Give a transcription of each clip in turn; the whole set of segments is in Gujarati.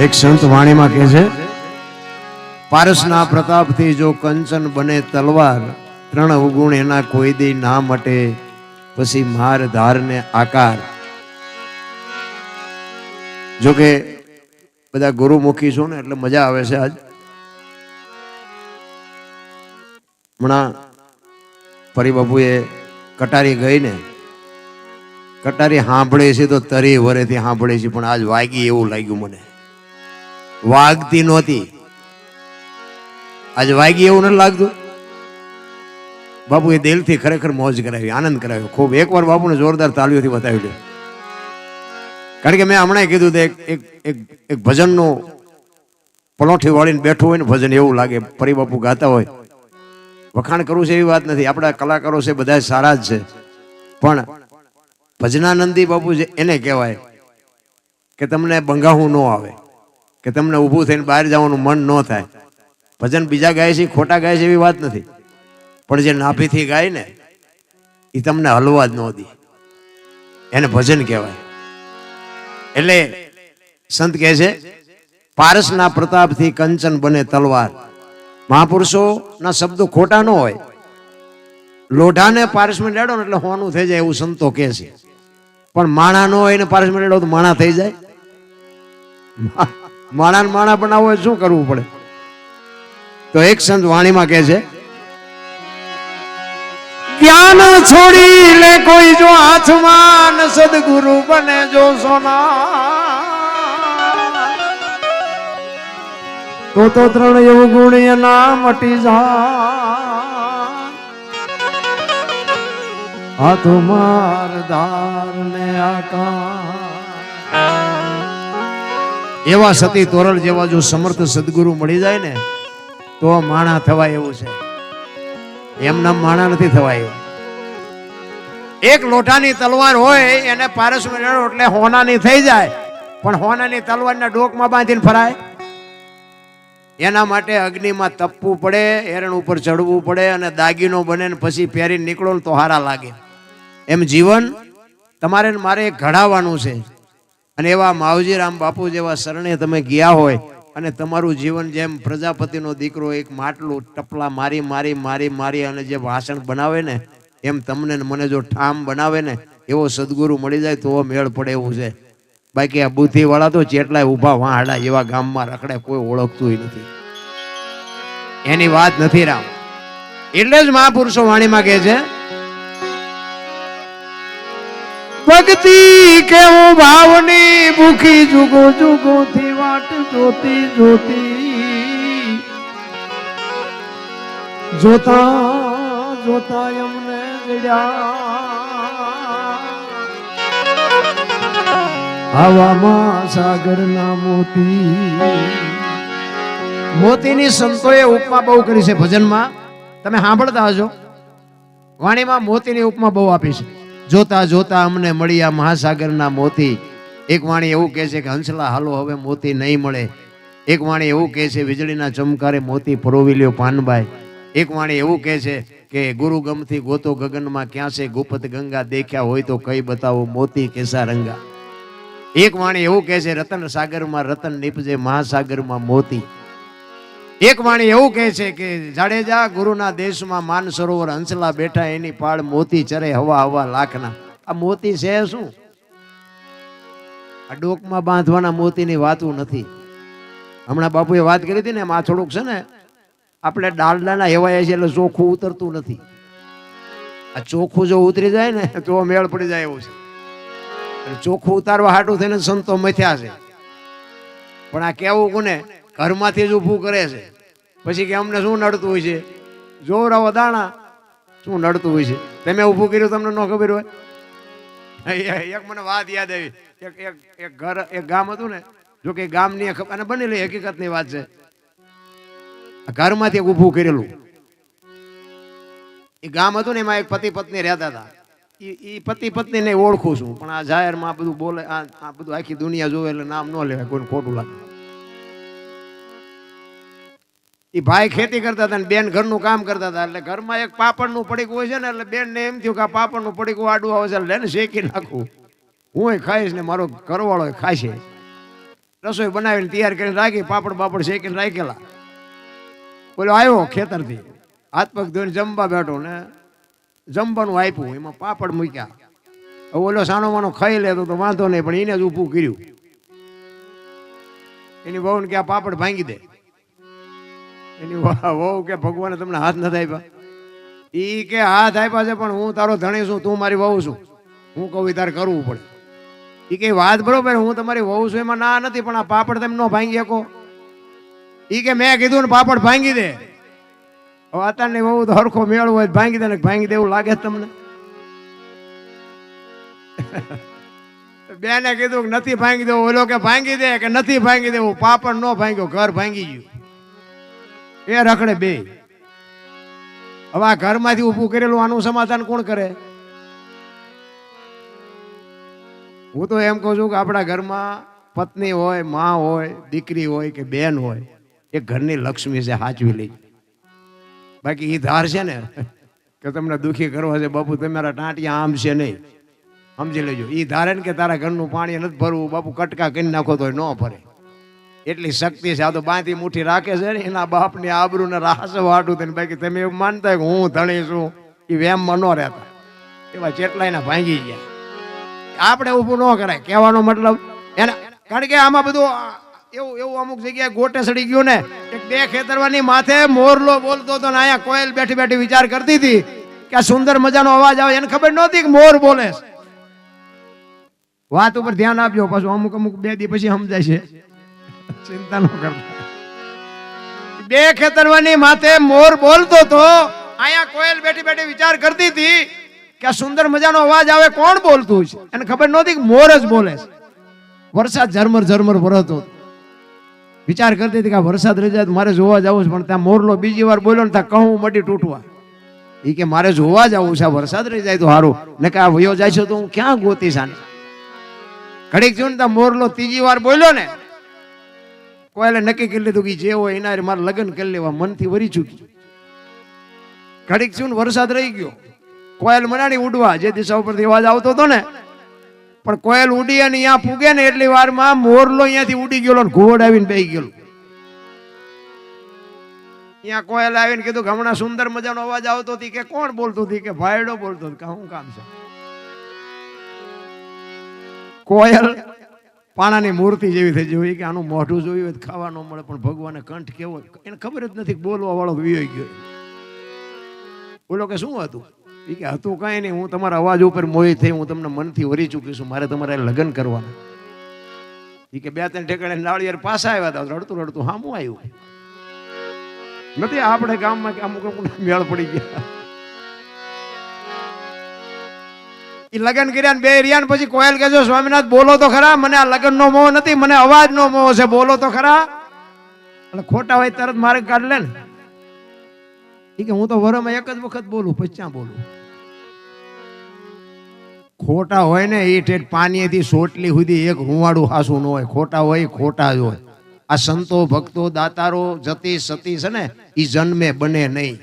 એક સંત વાણીમાં કહે છે, પારસના પ્રતાપથી જો કંચન બને તલવાર, ત્રણ અવગુણ એના કોઈ દી ના મટે, પછી માર ધારને આકાર. જો કે બધા ગુરુમુખી છો ને, એટલે મજા આવે છે આજ. હમણાં પરિબાબુએ કટારી ગઈ ને, કટારી સાંભળે છે તો તરી વરેથી સાંભળે છે, પણ આજ વાગી એવું લાગ્યું મને. વાગતી નહોતી. આજે વાગી એવું નથી લાગતું. બાપુએ દિલથી ખરેખર મોજ કરાવી, આનંદ કરાવ્યો, ખૂબ. એકવાર બાપુને જોરદાર તાલીઓથી બતાવી દે. કારણ કે મેં હમણાં કીધું એક એક એક ભજનનું પલોઠી વાળીને બેઠું હોય ને, ભજન એવું લાગે પરિબાપુ ગાતા હોય. વખાણ કરવું છે એવી વાત નથી. આપણા કલાકારો છે, બધા સારા જ છે. પણ ભજનાનંદી બાપુ છે એને કહેવાય કે તમને બંગાહું ન આવે. કે તમને ઊભું થઈને બહાર જવાનું મન ન થાય. ભજન બીજા ગાય છે, ખોટા ગાય છે એવી વાત નથી. પણ જે નાભીથી ગાય ને એ તમને હલવા જ ન દે. એને ભજન કહેવાય. એટલે સંત કહે છે, પારસના પ્રતાપથી કંચન બને તલવાર. મહાપુરુષોના શબ્દો ખોટા ન હોય. લોઢાને પારસમાં લેડો ને એટલે હોનું થઈ જાય એવું સંતો કહે છે. પણ માણા ન હોય ને પારસમાં લેડો તો માણા થઈ જાય. માણા માણા બનાવવો શું કરવું પડે? તો એક સંત વાણીમાં કહે છે જ્ઞાન છોડી લે કોઈ જો હાથમાં સદગુરુ બને જો સોના. તો તો ત્રણ એવું ગુણ એના મટી જા હાથો ને આકાર એવા સતી તોરલ જેવા જો સમર્થ સદગુરુ મળી જાય ને, તો માણા થવાય એવું છે. એમના માણા નથી થવાય એવું. એક લોટાની તલવાર હોય, એને પારસ મેળો એટલે હોનાની થઈ જાય, પણ હોનાની તલવારના ડોકમાં બાંધીને ફરાય. એના માટે અગ્નિમાં તપવું પડે, એરણ ઉપર ચડવું પડે અને દાગીનો બને ને પછી પહેરીને નીકળો ને તો હારા લાગે. એમ જીવન તમારે મારે ઘડાવવાનું છે. અને એવા માવજીરામ બાપુ જેવા શરણે તમે ગયા હોય અને તમારું જીવન જેમ પ્રજાપતિનો દીકરો એક માટલું ટપલા મારી મારી મારી મારી અને જે વાસણ બનાવે ને, એમ તમને મને જો ઠામ બનાવે ને, એવો સદગુરુ મળી જાય તો મેળ પડે એવું છે. બાકી આ બુદ્ધિ વાળા તો જેટલાય ઊભા વાહડા એવા ગામમાં રખડે કોઈ ઓળખતું નથી. એની વાત નથી રામ. એટલે જ મહાપુરુષો વાણીમાં કહે છે ભક્તિ કેવું ભાવની ભૂખી જુગો જુગો થી વાટ જોતી જોતી. જોતા જોતા એમને જડ્યા. હવામાં સાગરના મોતી. મોતીની સંતોએ ઉપમા બહુ કરી છે ભજનમાં. તમે સાંભળતા હશો? વાણીમાં મોતીની ઉપમા બહુ આપી છે. જોતા જોતા અમને મળ્યા મહાસાગરના મોતી. એક વાણી એવું કહે છે કે, હંસલા હાલો, હવે મોતી નહીં મળે. એક વાણી એવું કહે છે, વીજળીના ચમકારે મોતી પરોવી લ્યો પાનબાઈ. એક વાણી એવું કહે છે કે ગુરુ ગમથી ગોતો ગગનમાં ક્યાં છે ગુપત ગંગા દેખ્યા હોય તો કઈ બતાવો મોતી કેસા રંગા. એક વાણી એવું કહે છે રતન સાગરમાં રતન નીપજે મહાસાગરમાં મોતી. એક વાણી એવું કહે છે કે, જાડેજા, ગુરુના દેશમાં માન સરોવર હંસલા બેઠા, એની પાળ મોતી ચરે, હવા હવા લાખના. આ મોતી છે શું? આ ડોકમાં બાંધવાના મોતીની વાતું નથી. હમણાં બાપુએ વાત કરી હતી ને આ છે ને, આપણે ડાલડાના હેવાય છે એટલે ચોખ્ખું ઉતરતું નથી. આ ચોખ્ખું જો ઉતરી જાય ને, તો મેળ પડી જાય એવું છે. ચોખ્ખું ઉતારવા હાટું થઈને સંતો મથ્યા છે. પણ આ કેવું કોને? ઘરમાંથી જ ઊભું કરે છે. પછી કે અમને શું નડતું હોય છે? જોરાવો દાણા, શું નડતું હોય છે? તમે ઊભું કર્યું તમને ન ખબર હોય? એક મને વાત યાદ આવી. એક એક એક ઘર, એક ગામ હતું ને, જો કે ગામની અને બનેલી હકીકતની વાત છે. ઘરમાંથી એક ઊભું કરેલું. એ ગામ હતું ને, એમાં એક પતિ પત્ની રહેતા હતા. એ પતિ પત્ની ને ઓળખું છું, પણ આ જાહેરમાં બધું બોલે આ બધું આખી દુનિયા જોવે એટલે નામ ન લેવાય, કોઈને ખોટું લાગે. એ ભાઈ ખેતી કરતા હતા બેન ઘરનું કામ કરતા હતા. એટલે ઘરમાં એક પાપડનું પડીકું હોય છે ને, એટલે બેન ને એમ થયું કે આ પાપડનું પડીકું આડું આવે છે, એટલે એને શેકી નાખું. હું ખાઈશ ને મારો ઘરવાળો ખાશે. રસોઈ બનાવીને તૈયાર કરીને રાખી, પાપડ બાપડ શેકીને રાખેલા. બોલો, આવ્યો ખેતરથી. હાથ પગ ધોઈને જમવા બેઠો ને જમવાનું આપ્યું, એમાં પાપડ મૂક્યા. હવે ઓલો સાનો માનો ખાઈ લેતો તો વાંધો નહીં, પણ એને જ ઊભું કર્યું. એની બહુને કે આ પાપડ ભાંગી દે. એની વહુ કે, ભગવાને તમને હાથ નથી આપ્યા. ઈ કે, હાથ આપ્યા છે, પણ હું તારો ધણી છું, તું મારી વહુ છું. હું કહું તારે કરવું પડે. ઈ કે વાત બરોબર, હું તમારી વહુ છું, એમાં ના નથી, પણ આ પાપડ તમે ન ભાંગી શકો. ઈ કે, મેં કીધું ને, પાપડ ભાંગી દે. અત્યારની વહુ તો હરખો મેળવો હોય, ભાંગી દે ને ભાંગી દે, એવું લાગે તમને? બેને કીધું નથી ભાંગી દેવું. ઓલો કે, ભાંગી દે કે નથી ભાંગી દેવું? પાપડ નો ભાંગ્યો, ઘર ભાંગી ગયું. એ રખડે બે. હવે આ ઘરમાંથી ઊભું કરેલું આનું સમાધાન કોણ કરે? હું તો એમ કહું છું કે આપણા ઘરમાં પત્ની હોય, માં હોય, દીકરી હોય કે બેન હોય, એ ઘરની લક્ષ્મી છે સાચવી લઈ. બાકી એ ધાર છે ને, કે તમને દુઃખી કરવા છે, બાપુ, તમારા ટાંટિયા આમ છે નહીં. સમજી લેજો. એ ધારે ને કે તારા ઘરનું પાણી નથી ભરવું, બાપુ, કટકા કરી નાખો તો ન ભરે. એટલી શક્તિ છે. આ તો બાંધી મુઠ્ઠી રાખે છે ને, એના બાપની આબરૂને રાસ વાટું તેને બાકી તમે એવું માનતા કે હું ધણી છું એ વેમમાં ન રહેતા. એવા ચેટલાયના ભાંગી ગયા. આપણે ઊભું ન કરાય. કહેવાનો મતલબ એને, કારણ કે આમાં બધું એવું એવું અમુક જગ્યાએ ગોટે સડી ગયું ને, કે બે ખેતરવાની માથે મોરલો બોલતો હતો ને, અહીંયા કોયલ બેઠી બેઠી વિચાર કરતી હતી કે આ સુંદર મજાનો અવાજ આવે. એને ખબર નહોતી કે મોર બોલે વાત ઉપર ધ્યાન આપજો. પાછું અમુક અમુક બે દી પછી સમજાય છે. ચિંતા ન કરતા. બે ખેતરવાની માથે મોર બોલતો તો અહીંયા કોયલ બેઠી બેઠી વિચાર કરતી હતી કે આ સુંદર મજાનો અવાજ આવે, કોણ બોલતું છે એને ખબર નહોતી કે મોર જ બોલે છે. વરસાદ ઝરમર ઝરમર વરતો વિચાર કરતી હતી કે આ વરસાદ રહી જાય મારે જોવા જવું છે, પણ ત્યાં મોરલો બીજી વાર બોલ્યો ને ત્યાં કહું મટી તૂટવા. એ કે મારે જોવા જવું છે, આ વરસાદ રહી જાય તો સારું ને કે આ વયો જાય છે તો હું ક્યાં ગોતીશ આને? ઘડીક જોઈને ત્યાં મોરલો ત્રીજી વાર બોલ્યો ને કોયલે નક્કી કરી લીધું કે જે હોય એના મારે લગ્ન કરી લેવા, મનથી વરી ચૂકી ઘડીક છું વરસાદ રહી ગયો. કોયલ મનાણી ઉડવા, જે દિશા ઉપરથી અવાજ આવતો હતો ને, પણ કોયલ ઉડી અને અહીંયા પૂગે ને એટલી વારમાં મોરલો અહીંયાથી ઉડી ગયેલો ને ઘોડ આવીને બેહી ગયેલો. ત્યાં કોયલ આવીને કીધું કે હમણાં સુંદર મજાનો અવાજ આવતો હતી કે કોણ બોલતું હતી કે ભાઈડો બોલતો કે શું કામ છે? કોયલ પાણાની મૂર્તિ જેવી થઈ જોઈ કે આનું મોઢું જોયું હોય ખાવા ન મળે, પણ ભગવાને કંઠ કેવો એને ખબર જ નથી બોલવા વાળો વિયો ગયો. બોલો કે શું હતું? એ કે, હતું કાંઈ નહીં, હું તમારા અવાજ ઉપર મોહી થઈ, હું તમને મનથી વરી ચૂકી છું, મારે તમારે લગ્ન કરવાના. એ કે, બે ત્રણ ઠેકાણે નાળિયેર પાછા આવ્યા હતા, રડતું રડતું હામું આવ્યું. નથી, આપણે ગામમાં કે અમુક અમુક મેળ પડી ગયા. ઈ લગ્ન કર્યા ને બે રહ્યા પછી કોયલ કહેજો, સ્વામિનાથ, બોલો તો ખરા, મને આ લગ્ન નો મોહ નથી, મને અવાજ નો મોહ છે, બોલો તો ખરા. એટલે ખોટા હોય તરત માર્ગ કાઢ લે ને. એ કે હું તો વરમાં એક જ વખત બોલું, પછી ક્યાં બોલું? ખોટા હોય ને એ ઠેઠ પાણીથી સોટલી સુધી એક હુંવાળું હાસું ન હોય. ખોટા હોય, ખોટા જ હોય. આ સંતો, ભક્તો, દાતારો, જતી સતી છે ને એ જન્મે, બને નહીં.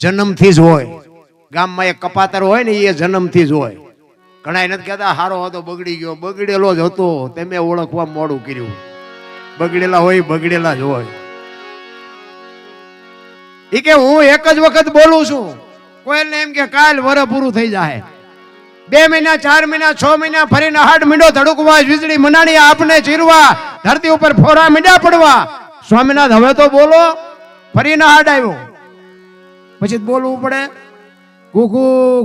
જન્મથી જ હોય. ગામમાં એક કપાતર હોય ને એ જન્મથી જ હોય. ઘણા નથી કહેતા, હારો હતો, બગડી ગયો. બગડેલો જ હતો. તમે ઓળખવા મોડું કર્યું. બગડેલા હોય, બગડેલા જ હોય. એ કે, હું એક જ વખત બોલું છું. કોઈને એમ કે, કાલ વર પૂરું થઈ જાય બે મહિના, ચાર મહિના, છ મહિના, ફરીને હાડ મીંડો ધડુકવા, વીજળી મનાણી, આપને ચીરવા, ધરતી ઉપર ફોરા મીંડા પડવા. સ્વામિનાથ, હવે તો બોલો. ફરીને હાડ આવ્યો. પછી બોલવું પડે. ઘુ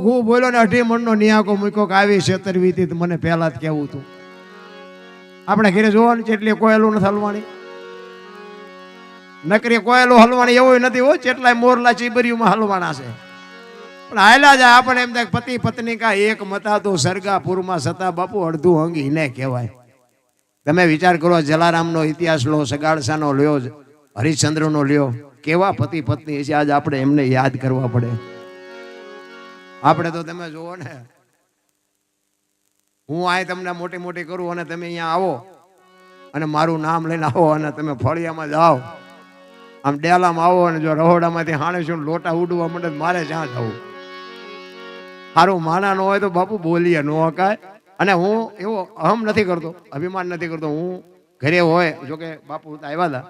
ઘુ બોલ્યો ને, અઢી મણનો નિયાકો મૂક્યો કે આવી છેતરવી હતી મને પહેલા જ કેવું હતું. આપણે ઘરે જોવાનું છે એટલે કોયલું નથી હલવાની નકરી કોયલું હલવાની એવું નથી હો ચેટલાય મોરલા ચીબરીઓમાં હલવાના છે. પણ આયલા જાય આપણે એમ થાય પતિ પત્ની કા એક મતા તો સરગાપુરમાં સતા બાપુ અડધું અંગી ને કહેવાય. તમે વિચાર કરો, જલારામનો ઇતિહાસ લો, સગાડસાનો લ્યો, હરિશ્ચંદ્રનો લ્યો, કેવા પતિ પત્ની છે આજ આપણે એમને યાદ કરવા પડે. આપણે તો તમે જુઓ ને. હું આ તમને મોટી મોટી કરું અને તમે અહીંયા આવો. અને મારું નામ લઈને આવો અને તમે ફળિયામાં જાઓ. આમ ડેલામાં આવો અને જો રહોડામાંથી હાણેશું લોટા ઉડવા માંડે મારે જ્યાં જવું. સારું માના ન હોય તો બાપુ બોલીએ, ન હકાય. અને હું એવો અહમ નથી કરતો, અભિમાન નથી કરતો. હું ઘરે હોય, જોકે બાપુ આવ્યા હતા.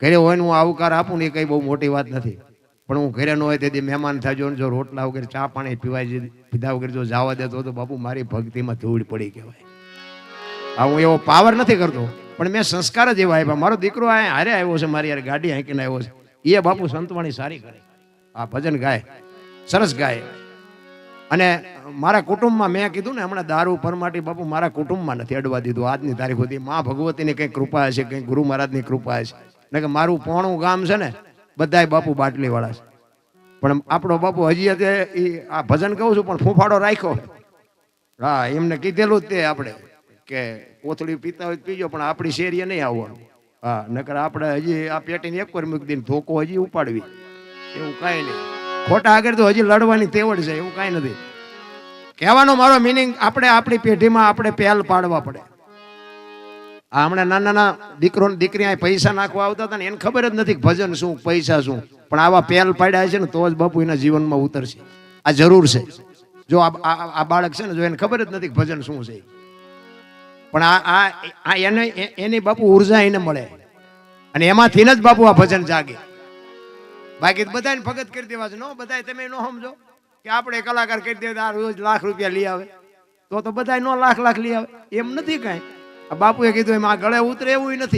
ઘરે હોય હું આવકાર આપું ને એ કઈ બહુ મોટી વાત નથી. પણ હું ઘરે ન હોય તેથી મહેમાન થાજો જો રોટલા વગેરે, ચા પાણી પીવાય પીધા વગેરે જો જવા દેતો તો બાપુ મારી ભક્તિમાં ધૂળ પડી કહેવાય. આ હું એવો પાવર નથી કરતો, પણ મેં સંસ્કાર જ એવા આપ્યા મારો દીકરો આ હારે આવ્યો છે, મારી યાર ગાડી હાંકીને આવ્યો છે. એ બાપુ સંતવાણી સારી કરે. આ ભજન ગાય, સરસ ગાય. અને મારા કુટુંબમાં મેં કીધું ને, હમણાં દારૂ પરમાટી બાપુ મારા કુટુંબમાં નથી અડવા દીધું. આજની તારીખ સુધી મા ભગવતીની કંઈક કૃપા હશે કંઈક ગુરુ મહારાજની કૃપા હશે. ને કે મારું પોણું ગામ છે ને બધાય બાપુ બાટલીવાળા છે. પણ આપણો બાપુ હજી અત્યારે એ આ ભજન કહું છું, પણ ફૂંફાડો રાખ્યો હા, એમને કીધેલું જ તે આપણે, કે કોથળી પીતા હોય પીજો, પણ આપણી શેરીએ નહીં આવવાનું. હા, નકર આપણે હજી આ પેટીને એક વાર મૂકી દઈને ધોકો હજી ઉપાડવી. એવું કાંઈ નહીં. ખોટા આગળ તો હજી લડવાની તેવડ છે, એવું કાંઈ નથી. કહેવાનો મારો મિનિંગ આપણે આપણી પેઢીમાં આપણે પહેલ પાડવા પડે. આ હમણાં નાના નાના દીકરો દીકરી અહીં પૈસા નાખવા આવતા હતા ને એને ખબર જ નથી ભજન શું, પૈસા શું. પણ આવા પહેલ પાડ્યા છે ને તો જ બાપુ એના જીવનમાં ઉતરશે. આ જરૂર છે. જો આ બાળક છે ને જો એને ખબર જ નથી ભજન શું છે. પણ આ આ એને એની બાપુ ઊર્જા એને મળે. અને એમાંથી જ બાપુ આ ભજન જાગે. બાકી બધાને ભગત કરી દેવા છે. નો, બધાય તમે નો સમજો કે આપણે કલાકાર કરી દે આ રોજ લાખ રૂપિયા લઈ આવે. તો તો બધાય નો લાખ લાખ લઈ આવે. એમ નથી કાંઈ. બાપુએ કીધું એમાં ગળે ઉતરે એવું નથી.